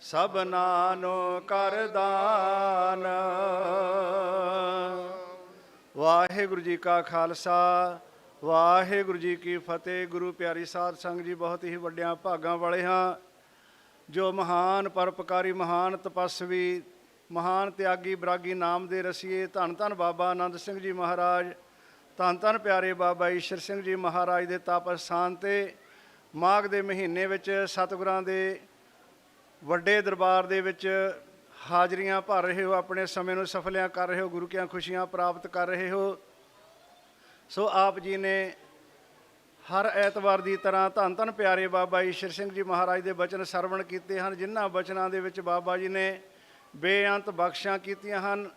ਸਭਨਾ ਨੂੰ ਕਰ ਦਾਨ। ਵਾਹਿਗੁਰੂ ਜੀ ਕਾ ਖਾਲਸਾ, ਵਾਹਿਗੁਰੂ ਜੀ ਕੀ ਫਤਿਹ। ਗੁਰੂ ਪਿਆਰੀ ਸਾਧ ਸੰਗਤ ਜੀ, ਬਹੁਤ ਹੀ ਵੱਡਿਆਂ ਭਾਗਾਂ ਵਾਲੇ ਹਾਂ। ਜੋ ਮਹਾਨ ਪਰਪਕਾਰੀ ਮਹਾਨ ਤਪਸਵੀ, ਮਹਾਨ ਤਿਆਗੀ, ਬਰਾਗੀ ਨਾਮ ਦੇ ਰਸੀਏ, ਧੰਨ ਧੰਨ ਬਾਬਾ ਆਨੰਦ ਸਿੰਘ ਜੀ ਮਹਾਰਾਜ, ਧੰਨ ਧੰਨ ਪਿਆਰੇ ਬਾਬਾ ਈਸ਼ਰ ਸਿੰਘ ਜੀ ਮਹਾਰਾਜ ਦੇ ਤਪ ਸਥਾਨ ਤੇ, ਮਾਘ ਦੇ ਮਹੀਨੇ ਵਿੱਚ ਸਤਿਗੁਰਾਂ ਦੇ ਵੱਡੇ ਦਰਬਾਰ ਦੇ ਵਿੱਚ ਹਾਜ਼ਰੀਆਂ ਭਰ ਰਹੇ ਹੋ, ਆਪਣੇ ਸਮੇਂ ਨੂੰ ਸਫਲਿਆਂ ਕਰ ਰਹੇ ਹੋ ਗੁਰੂ ਕੀਆਂ ਖੁਸ਼ੀਆਂ ਪ੍ਰਾਪਤ ਕਰ ਰਹੇ ਹੋ। ਸੋ ਆਪ ਜੀ ਨੇ ਹਰ ਐਤਵਾਰ ਦੀ ਤਰ੍ਹਾਂ ਧੰਨ ਧੰਨ ਪਿਆਰੇ ਬਾਬਾ ਈਸ਼ਰ ਸਿੰਘ ਜੀ ਮਹਾਰਾਜ ਦੇ ਬਚਨ ਸਰਵਣ ਕੀਤੇ ਹਨ, ਜਿਨ੍ਹਾਂ ਬਚਨਾਂ ਦੇ ਵਿੱਚ ਬਾਬਾ ਜੀ ਨੇ ਬੇਅੰਤ ਬਖਸ਼ਾਂ ਕੀਤੀਆਂ ਹਨ।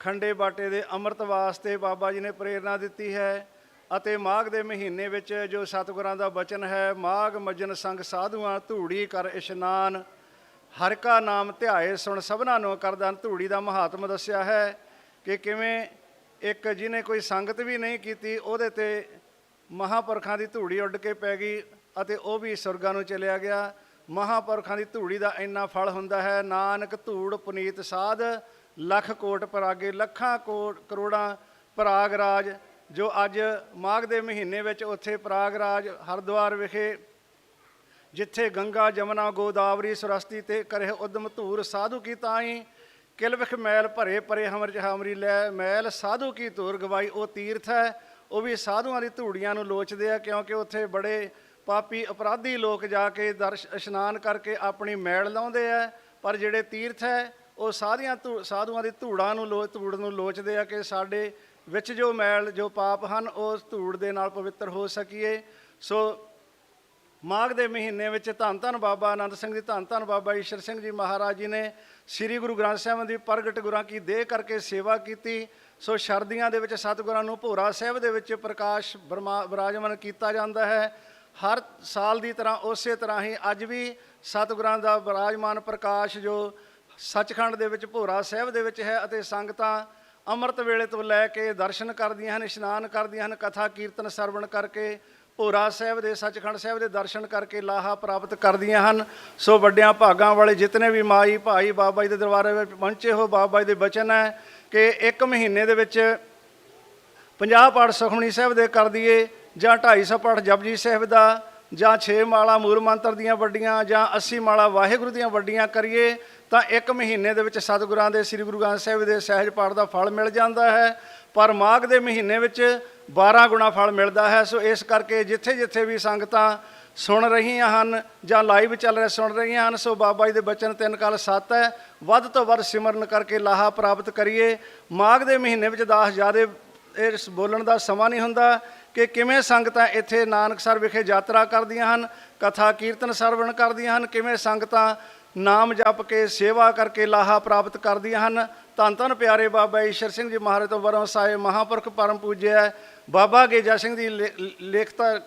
ਖੰਡੇ ਬਾਟੇ ਦੇ ਅੰਮ੍ਰਿਤ ਵਾਸਤੇ ਬਾਬਾ ਜੀ ਨੇ ਪ੍ਰੇਰਣਾ ਦਿੱਤੀ ਹੈ ਅਤੇ ਮਾਘ ਦੇ ਮਹੀਨੇ ਵਿੱਚ ਜੋ ਸਤਿਗੁਰਾਂ ਦਾ ਬਚਨ ਹੈ, ਮਾਘ ਮੱਜਨ ਸੰਗ ਸਾਧੂਆਂ ਧੂੜੀ ਕਰ ਇਸ਼ਨਾਨ ਹਰ ਕਾ ਨਾਮ ਧਿਆਏ ਸੁਣ ਸਭਨਾ ਨੂੰ ਕਰਦਾਨ ਧੂੜੀ ਦਾ ਮਹਾਤਮ ਦੱਸਿਆ ਹੈ ਕਿ ਕਿਵੇਂ ਇੱਕ ਜਿਹਨੇ ਕੋਈ ਸੰਗਤ ਵੀ ਨਹੀਂ ਕੀਤੀ, ਉਹਦੇ ਤੇ ਮਹਾਪੁਰਖਾਂ ਦੀ ਧੂੜੀ ਉੱਡ ਕੇ ਪੈ ਗਈ ਅਤੇ ਉਹ ਵੀ ਸੁਰਗਾਂ ਨੂੰ ਚਲਿਆ ਗਿਆ। ਮਹਾਪੁਰਖਾਂ ਦੀ ਧੂੜੀ ਦਾ ਇੰਨਾ ਫਲ ਹੁੰਦਾ ਹੈ, ਨਾਨਕ ਧੂੜ ਪੁਨੀਤ ਸਾਧ, ਲੱਖ ਕੋਟ ਪਰਾਗੇ, ਲੱਖਾਂ ਕੋਟ, ਕਰੋੜਾਂ ਪਰਾਗਰਾਜ, ਜੋ ਅੱਜ ਮਾਘ ਦੇ ਮਹੀਨੇ ਵਿੱਚ ਉੱਥੇ ਪਰਾਗਰਾਜ ਹਰਿਦੁਆਰ ਵਿਖੇ ਜਿੱਥੇ ਗੰਗਾ, ਜਮਨਾ, ਗੋਦਾਵਰੀ, ਸਰਸਤੀ ਤੇ ਕਰੇ ਉਦਮ ਧੂਰ, ਸਾਧੂ ਕੀ ਤਾਈ ਕਿਲ ਵਿਖ ਮੈਲ ਭਰੇ, ਪਰੇ ਹਮਰ ਜਹਾਮਰੀ ਲੈ ਮੈਲ, ਸਾਧੂ ਕੀ ਧੂਰ ਗਵਾਈ ਉਹ ਤੀਰਥ ਹੈ, ਉਹ ਵੀ ਸਾਧੂਆਂ ਦੀ ਧੂੜੀਆਂ ਨੂੰ ਲੋਚਦੇ ਆ, ਕਿਉਂਕਿ ਉੱਥੇ ਬੜੇ ਪਾਪੀ ਅਪਰਾਧੀ ਲੋਕ ਜਾ ਕੇ ਦਰਸ਼, ਇਸ਼ਨਾਨ ਕਰਕੇ ਆਪਣੀ ਮੈਲ ਲਾਉਂਦੇ ਆ, ਪਰ ਜਿਹੜੇ ਤੀਰਥ ਹੈ, ਉਹ ਸਾਧੀਆਂ ਧੂ- ਸਾਧੂਆਂ ਦੀ ਧੂੜਾਂ ਨੂੰ ਲੋ, ਧੂੜ ਨੂੰ ਲੋਚਦੇ ਆ ਕਿ ਸਾਡੇ ਵਿੱਚ ਜੋ ਮੈਲ, ਜੋ ਪਾਪ ਹਨ ਉਸ ਧੂੜ ਦੇ ਨਾਲ ਪਵਿੱਤਰ ਹੋ ਸਕੀਏ। ਸੋ ਮਾਘ ਦੇ ਮਹੀਨੇ ਵਿੱਚ ਧੰਨ ਧੰਨ ਬਾਬਾ ਆਨੰਦ ਸਿੰਘ ਜੀ, ਧੰਨ ਧੰਨ ਬਾਬਾ ਈਸ਼ਰ ਸਿੰਘ ਜੀ ਮਹਾਰਾਜ ਜੀ ਨੇ ਸ੍ਰੀ ਗੁਰੂ ਗ੍ਰੰਥ ਸਾਹਿਬ ਦੀ ਪ੍ਰਗਟ ਗੁਰਾਂ ਕੀ ਦੇਹ ਕਰਕੇ ਸੇਵਾ ਕੀਤੀ। ਸੋ ਸ਼ਰਦੀਆਂ ਦੇ ਵਿੱਚ ਸਤਿਗੁਰਾਂ ਨੂੰ ਭੋਰਾ ਸਾਹਿਬ ਦੇ ਵਿੱਚ ਪ੍ਰਕਾਸ਼ ਬਰਮਾ- ਬਿਰਾਜਮਾਨ ਕੀਤਾ ਜਾਂਦਾ ਹੈ। ਹਰ ਸਾਲ ਦੀ ਤਰ੍ਹਾਂ ਉਸੇ ਤਰ੍ਹਾਂ ਹੀ ਅੱਜ ਵੀ ਸਤਿਗੁਰਾਂ ਦਾ ਬਿਰਾਜਮਾਨ ਪ੍ਰਕਾਸ਼ ਜੋ ਸੱਚਖੰਡ ਦੇ ਵਿੱਚ ਭੋਰਾ ਸਾਹਿਬ ਦੇ ਵਿੱਚ ਹੈ ਅਤੇ ਸੰਗਤਾਂ ਅੰਮ੍ਰਿਤ ਵੇਲੇ ਤੋਂ ਲੈ ਕੇ ਦਰਸ਼ਨ ਕਰਦੀਆਂ ਹਨ, ਇਸ਼ਨਾਨ ਕਰਦੀਆਂ ਹਨ, ਕਥਾ ਕੀਰਤਨ ਸਰਵਣ ਕਰਕੇ ਭੋਰਾ ਸਾਹਿਬ ਦੇ, ਸੱਚਖੰਡ ਸਾਹਿਬ ਦੇ ਦਰਸ਼ਨ ਕਰਕੇ ਲਾਹਾ ਪ੍ਰਾਪਤ ਕਰਦੀਆਂ ਹਨ। ਸੋ ਵੱਡਿਆਂ ਭਾਗਾਂ ਵਾਲੇ ਜਿਤਨੇ ਵੀ ਮਾਈ, ਭਾਈ, ਬਾਬਾ ਜੀ ਦੇ ਦਰਬਾਰੇ ਵਿੱਚ ਪਹੁੰਚੇ ਹੋ, ਬਾਬਾ ਜੀ ਦੇ ਬਚਨ ਹੈ ਕਿ ਇੱਕ ਮਹੀਨੇ ਦੇ ਵਿੱਚ 50 ਪਾਠ ਸੁਖਮਣੀ ਸਾਹਿਬ ਦੇ ਕਰ ਦਈਏ, ਜਾਂ 250 ਪਾਠ ਜਪਜੀ ਸਾਹਿਬ ਦਾ, ਜਾਂ 6 ਮਾਲਾ ਮੂਲ ਮੰਤਰ ਦੀਆਂ ਵੱਡੀਆਂ, ਜਾਂ 80 ਮਾਲਾ ਵਾਹਿਗੁਰੂ ਦੀਆਂ ਵੱਡੀਆਂ ਕਰੀਏ, ਤਾਂ ਇੱਕ ਮਹੀਨੇ ਦੇ ਵਿੱਚ ਸਤਿਗੁਰਾਂ ਦੇ, ਸ੍ਰੀ ਗੁਰੂ ਗ੍ਰੰਥ ਸਾਹਿਬ ਦੇ ਸਹਿਜ ਪਾਠ ਦਾ ਫਲ ਮਿਲ ਜਾਂਦਾ ਹੈ। ਪਰ ਮਾਘ ਦੇ ਮਹੀਨੇ ਵਿੱਚ 12 ਗੁਣਾ ਫਲ ਮਿਲਦਾ ਹੈ। ਸੋ ਇਸ ਕਰਕੇ ਜਿੱਥੇ ਜਿੱਥੇ ਵੀ ਸੰਗਤਾਂ ਸੁਣ ਰਹੀਆਂ ਹਨ ਜਾਂ ਲਾਈਵ ਚੱਲ ਰਿਹਾ, ਸੁਣ ਰਹੀਆਂ ਹਨ, ਸੋ ਬਾਬਾ ਜੀ ਦੇ ਬਚਨ ਤਿੰਨ ਕਾਲ ਸੱਤ ਹੈ। ਵੱਧ ਤੋਂ ਵੱਧ ਸਿਮਰਨ ਕਰਕੇ ਲਾਹਾ ਪ੍ਰਾਪਤ ਕਰੀਏ। ਮਾਘ ਦੇ ਮਹੀਨੇ ਵਿੱਚ ਦਾਸ ਜਿਆਦੇ ਇਸ ਬੋਲਣ ਦਾ ਸਮਾਂ ਨਹੀਂ ਹੁੰਦਾ ਕਿ ਕਿਵੇਂ ਸੰਗਤਾਂ ਇੱਥੇ ਨਾਨਕਸਰ ਵਿਖੇ ਯਾਤਰਾ ਕਰਦੀਆਂ ਹਨ ਕਥਾ ਕੀਰਤਨ ਸਰਵਣ ਕਰਦੀਆਂ ਹਨ, ਕਿਵੇਂ ਸੰਗਤਾਂ ਨਾਮ ਜਪ ਕੇ ਸੇਵਾ ਕਰਕੇ ਲਾਹਾ ਪ੍ਰਾਪਤ ਕਰਦੀਆਂ ਹਨ। ਧੰਨ ਧੰਨ ਪਿਆਰੇ ਬਾਬਾ ਈਸ਼ਰ ਸਿੰਘ ਜੀ ਮਹਾਰਾਜ ਤੋਂ ਵਰਮ ਸਾਹਿਬ ਮਹਾਪੁਰਖ ਪਰਮ ਪੂਜਿਆ ਬਾਬਾ ਗੇਜਾ ਸਿੰਘ ਦੀ ਲੇ- ਲੇਖਤਾ,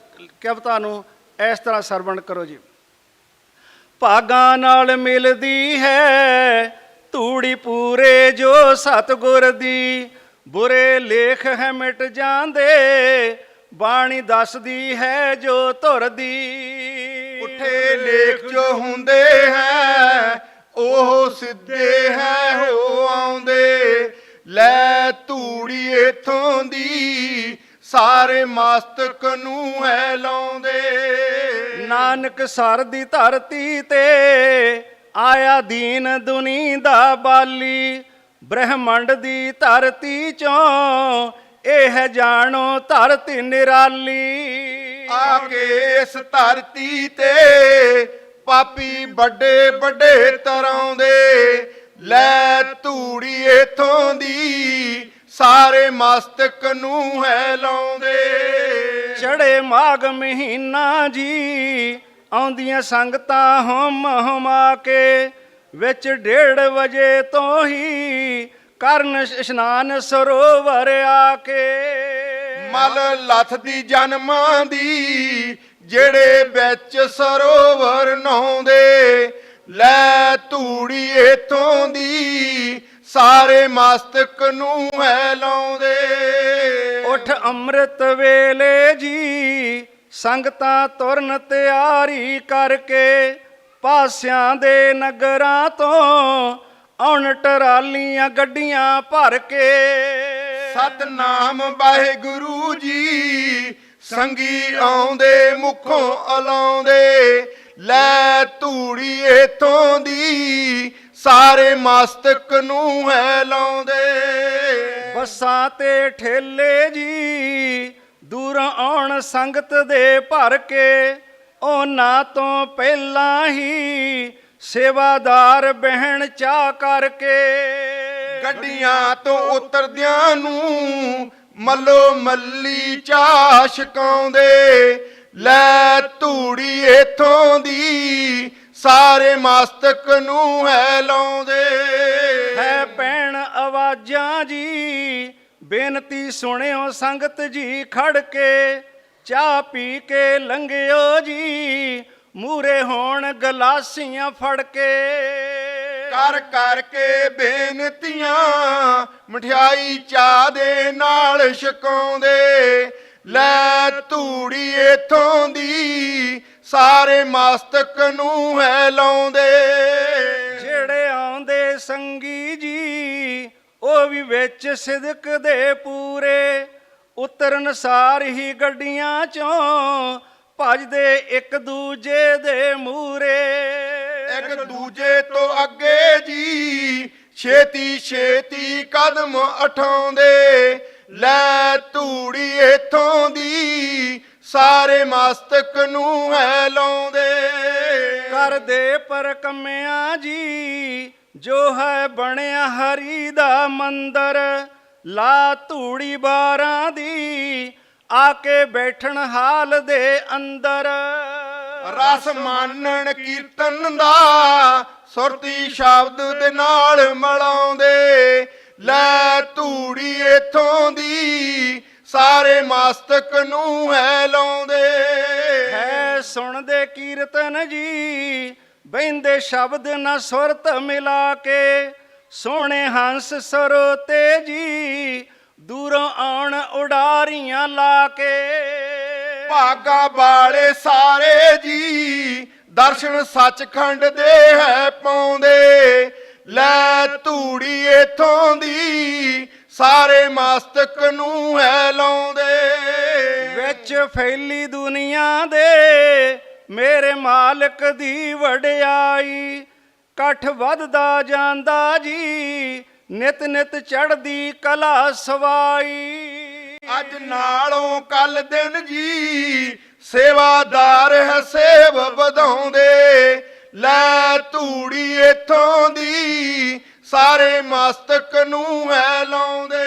ਕਵਿਤਾ ਨੂੰ ਇਸ ਤਰ੍ਹਾਂ ਸਰਵਣ ਕਰੋ ਜੀ। ਭਾਗਾਂ ਨਾਲ ਮਿਲਦੀ ਹੈ ਧੂੜੀ ਪੂਰੇ ਜੋ ਸਤਗੁਰ ਦੀ। ਬੁਰੇ ਲੇਖ ਹੈ ਮਿਟ ਜਾਂਦੇ ਬਾਣੀ ਦੱਸਦੀ ਹੈ ਜੋ ਧੁਰ ਦੀ ਪੁੱਠੇ ਲੇਖ ਜੋ ਹੁੰਦੇ ਹੈ ਉਹ ਸਿੱਧੇ ਹੈ ਉਹ ਆਉਂਦੇ। ਲੈ ਧੂੜੀ ਇਥੋਂ ਦੀ ਸਾਰੇ ਮਸਤਕ ਨੂੰ ਹੈ ਲਾਉਂਦੇ। ਨਾਨਕ ਸਰ ਦੀ ਧਰਤੀ ਤੇ ਆਇਆ ਦੀਨ ਦੁਨੀ ਦਾ ਬਾਲੀ ਬ੍ਰਹਮੰਡ ਦੀ ਧਰਤੀ ਚੋਂ ਇਹ ਜਾਣੋ ਧਰਤੀ ਨਿਰਾਲੀ। ਆ ਕੇ ਇਸ ਧਰਤੀ ਤੇ ਪਾਪੀ ਵੱਡੇ ਵੱਡੇ ਤਰਾਉਂਦੇ ਲੈ ਧੂੜੀ ਇਥੋਂ ਦੀ ਸਾਰੇ ਮਸਤਕ ਨੂੰ ਹੈ ਲਾਉਂਦੇ। ਚੜੇ ਮਾਘ ਮਹੀਨਾ ਜੀ ਆਉਂਦੀਆਂ ਸੰਗਤਾਂ ਹਮ ਹਮਾ ਕੇ ਵਿੱਚ ਡੇਢ ਵਜੇ ਤੋਂ ਹੀ ਕਰਨ ਇਸ਼ਨਾਨ ਸਰੋਵਰ ਆ ਕੇ ਮਲ ਲੱਥਦੀ ਜਨਮਾਂ ਦੀ ਜਿਹੜੇ ਵਿੱਚ ਸਰੋਵਰ ਨਹਾਉਂਦੇ ਲੈ ਧੂੜੀ ਇਥੋਂ ਦੀ ਸਾਰੇ ਮਸਤਕ ਨੂੰ ਹੈ ਲਾਉਂਦੇ। ਉਠ ਅੰਮ੍ਰਿਤ ਵੇਲੇ ਜੀ ਸੰਗਤਾਂ ਤੁਰਨ ਤਿਆਰੀ ਕਰਕੇ ਪਾਸਿਆਂ ਦੇ ਨਗਰਾਂ ਤੋਂ ਆਉਣ ਟਰਾਲੀਆਂ ਗੱਡੀਆਂ ਭਰ ਕੇ। ਸਤਨਾਮ ਵਾਹਿਗੁਰੂ ਜੀ ਸੰਗੀ ਆਉਂਦੇ ਮੁਖੋਂ ਅਲਾਉਂਦੇ। ਲੈ ਧੂੜੀ ਇਥੋਂ ਦੀ ਸਾਰੇ ਮਸਤਕ ਨੂੰ ਹੈ ਲਾਉਂਦੇ। ਬੱਸਾਂ ਤੇ ਠੇਲੇ ਜੀ ਦੂਰੋਂ ਆਉਣ ਸੰਗਤ ਦੇ ਭਰ ਕੇ। ਉਹਨਾਂ ਤੋਂ ਪਹਿਲਾਂ ਹੀ ਸੇਵਾਦਾਰ ਬਹਿਣ ਚਾਹ ਕਰਕੇ। ਗੱਡੀਆਂ ਤੋਂ ਉਤਰਦਿਆਂ ਨੂੰ ਮੱਲੋ ਮੱਲੀ ਚਾਹ ਛਕਾਉਂਦੇ। ਲੈ ਧੂੜੀ ਇਥੋਂ ਦੀ ਸਾਰੇ ਮਸਤਕ ਨੂੰ ਹੈ ਲਾਉਂਦੇ। ਹੈ ਭੈਣ ਆਵਾਜ਼ਾਂ ਜੀ ਬੇਨਤੀ ਸੁਣਿਓ ਸੰਗਤ ਜੀ ਖੜ ਕੇ ਚਾਹ ਪੀ ਕੇ ਲੰਘਿਓ ਜੀ ਮੂਰੇ ਹੋਣ ਗਲਾਸੀਆਂ ਫੜ ਕੇ। ਕਰ ਕਰਕੇ ਬੇਨਤੀਆਂ ਮਠਿਆਈ ਚਾਹ ਦੇ ਨਾਲ ਛਕਾਉਂਦੇ। ਲੈ ਧੂੜੀ ਇਥੋਂ ਦੀ ਸਾਰੇ ਮਸਤਕ ਨੂੰ ਹੈ ਲਾਉਂਦੇ। ਜਿਹੜੇ ਆਉਂਦੇ ਸੰਗੀ ਜੀ ਉਹ ਵੀ ਵਿੱਚ ਸਿਦਕ ਦੇ ਪੂਰੇ। ਉਤਰਨ ਸਾਰ ਹੀ ਗੱਡੀਆਂ ਚੋਂ ਭਜਦੇ ਇੱਕ ਦੂਜੇ ਦੇ ਮੂਰੇ ਇੱਕ ਦੂਜੇ ਤੋਂ ਅੱਗੇ ਜੀ ਛੇਤੀ ਛੇਤੀ ਕਦਮ ਉਠਾਉਂਦੇ। ਲੈ ਧੂੜੀ ਇਥੋਂ ਦੀ ਸਾਰੇ ਮਸਤਕ ਨੂੰ ਹੈ ਲਾਉਂਦੇ ਕਰਦੇ ਪਰ ਕੰਮਿਆਂ ਜੀ ਜੋ ਹੈ ਬਣਿਆ ਹਰੀ ਦਾ ਮੰਦਰ। ਲਾ ਧੂੜੀ ਬਾਰਾਂ ਦੀ ਆ ਕੇ ਬੈਠਣ ਹਾਲ ਦੇ ਅੰਦਰ। ਰਸ ਮਾਨਣ ਕੀਰਤਨ ਦਾ ਸੁਰਤੀ ਸ਼ਬਦ ਦੇ ਨਾਲ ਮਲਾਉਂਦੇ। ਲੈ ਧੂੜੀ ਇਥੋਂ ਦੀ ਸਾਰੇ ਮਸਤਕ ਨੂੰ ਹੈ ਲਾਉਂਦੇ। ਹੈ ਸੁਣਦੇ ਕੀਰਤਨ ਜੀ ਬੈਂਦੇ ਸ਼ਬਦ ਨਾ ਸੁਰਤ ਮਿਲਾ ਕੇ। ਸੋਹਣੇ ਹੰਸ ਸਰੋਤੇ ਜੀ ਦੂਰੋਂ ਆਉਣ ਉਡਾਰੀਆਂ ਲਾ ਕੇ। ਭਾਗਾ ਵਾਲੇ ਸਾਰੇ ਜੀ ਦਰਸ਼ਨ ਸੱਚਖੰਡ ਦੇ ਹੈ ਪਾਉਂਦੇ। ਲੈ ਧੂੜੀ ਇਥੋਂ ਦੀ ਸਾਰੇ ਮਸਤਕ ਨੂੰ ਹੈ ਲਾਉਂਦੇ। ਵਿੱਚ ਫੈਲੀ ਦੁਨੀਆ ਦੇ ਮੇਰੇ ਮਾਲਕ ਦੀ ਵਡਿਆਈ। ਇਕੱਠ ਵੱਧਦਾ ਜਾਂਦਾ ਜੀ ਨਿਤ ਨਿਤ ਚੜਦੀ ਕਲਾ ਸਵਾਈ। ਅੱਜ ਨਾਲੋਂ ਕੱਲ ਦਿਨ ਜੀ ਸੇਵਾਦਾਰ ਹੈ ਸੇਵ ਵਧਾਉਂਦੇ। ਲੈ ਧੂੜੀ ਇਥੋਂ ਦੀ ਸਾਰੇ ਮਸਤਕ ਨੂੰ ਹੈ ਲਾਉਂਦੇ।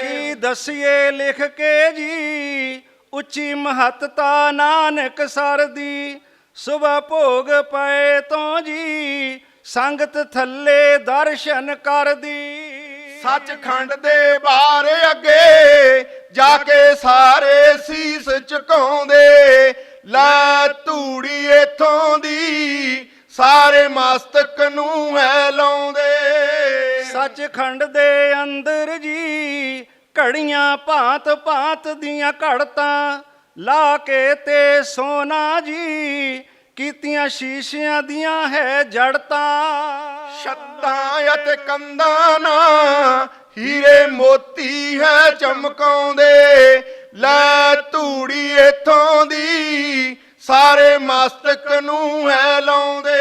ਕੀ ਦਸੀਏ ਲਿਖ ਕੇ ਜੀ ਉੱਚੀ ਮਹੱਤਤਾ ਨਾਨਕ ਸਰ ਦੀ ਸੁਬਹ ਭੋਗ ਪਏ ਤੋਂ ਜੀ ਸੰਗਤ ਥੱਲੇ ਦਰਸ਼ਨ ਕਰਦੀ। ਸੱਚਖੰਡ ਦੇ ਬਾਹਰ ਅੱਗੇ ਜਾ ਕੇ ਸਾਰੇ ਸੀਸ ਝੁਕਾਉਂਦੇ। ਲੈ ਧੂੜੀ ਇਥੋਂ ਦੀ ਸਾਰੇ ਮਸਤਕ ਨੂੰ ਹੈ ਲਾਉਂਦੇ। ਸੱਚਖੰਡ ਦੇ ਅੰਦਰ ਜੀ ਘੜੀਆਂ ਭਾਂਤ ਭਾਂਤ ਦੀਆਂ ਘੜਤਾਂ ਲਾ ਕੇ ਤੇ ਸੋਨਾ ਜੀ ਕੀਤੀਆਂ ਸ਼ੀਸ਼ਿਆਂ ਦੀਆਂ ਹੈ ਜੜਤਾਂ। ਛੱਤਾਂ ਅਤੇ ਕੰਧਾਂ ਨਾ ਹੀਰੇ ਮੋਤੀ ਹੈ ਚਮਕਾਉਂਦੇ। ਲੈ ਧੂੜੀ ਇਥੋਂ ਦੀ ਸਾਰੇ ਮਸਤਕ ਨੂੰ ਹੈ ਲਾਉਂਦੇ।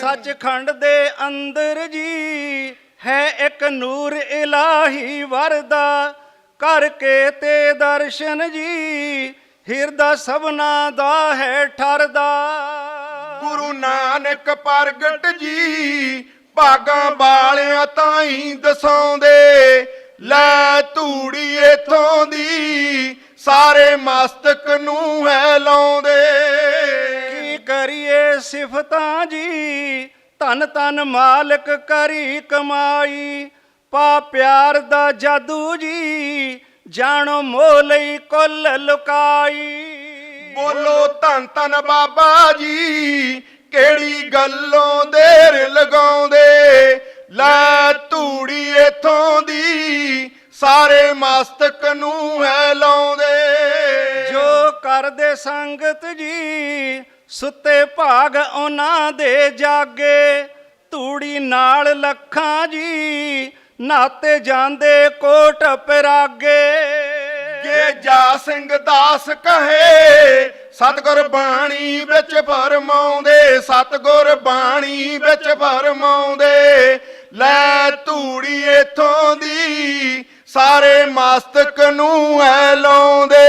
ਸੱਚਖੰਡ ਦੇ ਅੰਦਰ ਜੀ ਹੈ ਇੱਕ ਨੂਰ ਇਲਾਹੀ ਵਰਦਾ। ਕਰਕੇ ਤੇ ਦਰਸ਼ਨ ਜੀ ਹਿਰਦਾ ਸਭਨਾ ਦਾ ਹੈ ਠਰਦਾ। ਗੁਰੂ ਨਾਨਕ ਪ੍ਰਗਟ ਜੀ ਭਾਗਾਂ ਵਾਲਿਆਂ ਤਾਈ ਦਸਾਉਂਦੇ ਲੈ ਧੂੜੀ ਇਥੋਂ ਦੀ ਸਾਰੇ ਮਸਤਕ ਨੂੰ ਹੈ ਲਾਉਂਦੇ। ਕੀ ਕਰੀਏ ਸਿਫਤਾਂ ਜੀ? ਧਨ ਧਨ ਮਾਲਕ ਕਰੀ ਕਮਾਈ ਪਾ ਪਿਆਰ ਦਾ ਜਾਦੂ ਜੀ ਜਾਣੋ ਮੋਹ ਲਈ ਕੁੱਲ ਲੁਕਾਈ। ਬੋਲੋ ਧੰਨ ਧੰਨ ਬਾਬਾ ਜੀ ਕਿਹੜੀ ਗੱਲੋਂ ਦੇਰ ਲਗਾਉਂਦੇ? ਲੈ ਧੂੜੀ ਇਥੋਂ ਦੀ ਸਾਰੇ ਮਸਤਕ ਨੂੰ ਹੈ ਲਾਉਂਦੇ। ਜੋ ਕਰਦੇ ਸੰਗਤ ਜੀ ਸੁੱਤੇ ਭਾਗ ਉਹਨਾਂ ਦੇ ਜਾਗੇ। ਤੂੜੀ ਨਾਲ ਲੱਖਾਂ ਜੀ ਨਾਤੇ ਜਾਂਦੇ ਕੋਟ ਪਰਾਗੇ। ਜਾ ਸਿੰਘ ਦਾਸ ਕਹੇ, ਸਤਗੁਰ ਬਾਣੀ ਵਿੱਚ ਫਰਮਾਉਂਦੇ, ਸਤਗੁਰ ਬਾਣੀ ਵਿੱਚ ਫਰਮਾਉਂਦੇ, ਲੈ ਧੂੜੀ ਇਥੋਂ ਦੀ, ਸਾਰੇ ਮਸਤਕ ਨੂੰ ਐ ਲਾਉਂਦੇ।